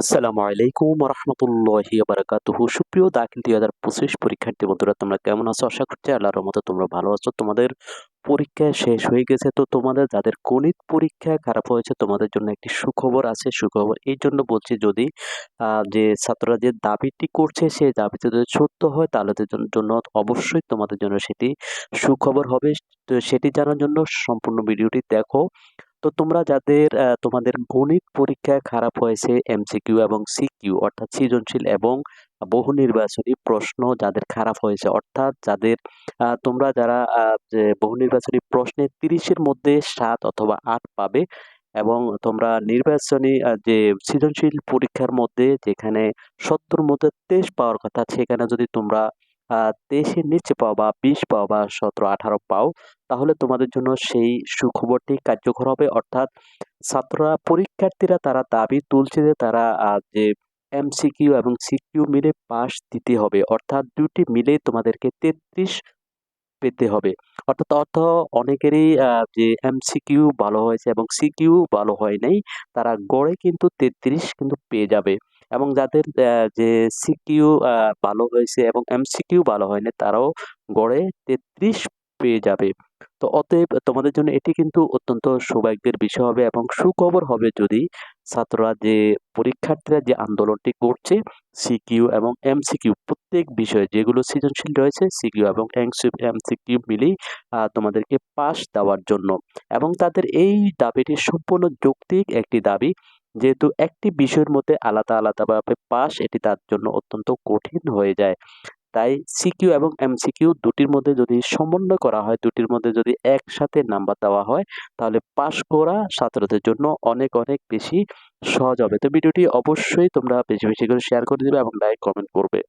আসসালামু আলাইকুম রহমতুল্লাহি বারাকাতুহু সুপ্রিয় দাখিল দুই হাজার পঁচিশ পরীক্ষার্থী বন্ধুরা, তোমরা কেমন আছো? আশা করছি আল্লাহর মতো তোমরা ভালো আছো। তোমাদের পরীক্ষা শেষ হয়ে গেছে, তো তোমাদের যাদের গণিত পরীক্ষা খারাপ হয়েছে, তোমাদের জন্য একটি সুখবর আছে। সুখবর এই জন্য বলছি, যদি যে ছাত্ররা যে দাবিটি করছে, সেই দাবিটি যদি সত্য হয়, তাহলে জন্য অবশ্যই তোমাদের জন্য সেটি সুখবর হবে। সেটি জানার জন্য সম্পূর্ণ ভিডিওটি দেখো। তো তোমরা যাদের তোমাদের গণিত পরীক্ষায় খারাপ হয়েছে এমসিকিউ এবং সিকিউ অর্থাৎ সৃজনশীল এবং বহু নির্বাচনী প্রশ্ন যাদের খারাপ হয়েছে, অর্থাৎ যাদের তোমরা যারা বহু নির্বাচনী প্রশ্নে তিরিশের মধ্যে সাত অথবা আট পাবে এবং তোমরা নির্বাচনী যে সৃজনশীল পরীক্ষার মধ্যে যেখানে সত্তর মধ্যে তেইশ পাওয়ার কথা, সেখানে যদি তোমরা তেইশের নিচে পাও বা বিশ পাও বা সতেরো, আঠারো পাও, তাহলে তোমাদের জন্য সেই সুখবরটি কার্যকর হবে। অর্থাৎ ছাত্ররা, পরীক্ষার্থীরা তারা দাবি তুলছে যে তারা যে এমসিকিউ এবং সিকিউ মিলে পাশ দিতে হবে। অর্থাৎ দুটি মিলে তোমাদেরকে তেত্রিশ পেতে হবে। অর্থাৎ অর্থ অনেকেরই যে এমসিকিউ ভালো হয়েছে এবং সিকিউ ভালো হয় নাই, তারা গড়ে কিন্তু তেত্রিশ কিন্তু পেয়ে যাবে। এবং যাদের যে সিকিউ ভালো হয়েছে এবং এমসিকিউ ভালো হয়নি, তারাও গড়ে তেত্রিশ পেয়ে যাবে। তো অতএব তোমাদের জন্য এটি কিন্তু অত্যন্ত সৌভাগ্যের বিষয় হবে এবং সুখবর হবে যদি ছাত্ররা যে পরীক্ষার্থীরা যে আন্দোলনটি করছে, সিকিউ এবং এমসিকিউ প্রত্যেক বিষয়ে যেগুলো সৃজনশীল রয়েছে, সিকিউ এবং এমসিকিউ মিলেই তোমাদেরকে পাশ দেওয়ার জন্য। এবং তাদের এই দাবিটি সম্পূর্ণ যৌক্তিক একটি দাবি, যেহেতু একটি বিষয়ের মধ্যে আলাদা আলাদাভাবে পাশ এটি তার জন্য অত্যন্ত কঠিন হয়ে যায়। তাই সিকিউ এবং এমসিকিউ দুটির মধ্যে যদি সমন্বয় করা হয়, দুটির মধ্যে যদি একসাথে নাম্বার দেওয়া হয়, তাহলে পাশ করা ছাত্রদের জন্য অনেক অনেক বেশি সহজ হবে। তো ভিডিওটি অবশ্যই তোমরা বেশি বেশি করে শেয়ার করে দেবে এবং লাইক কমেন্ট করবে।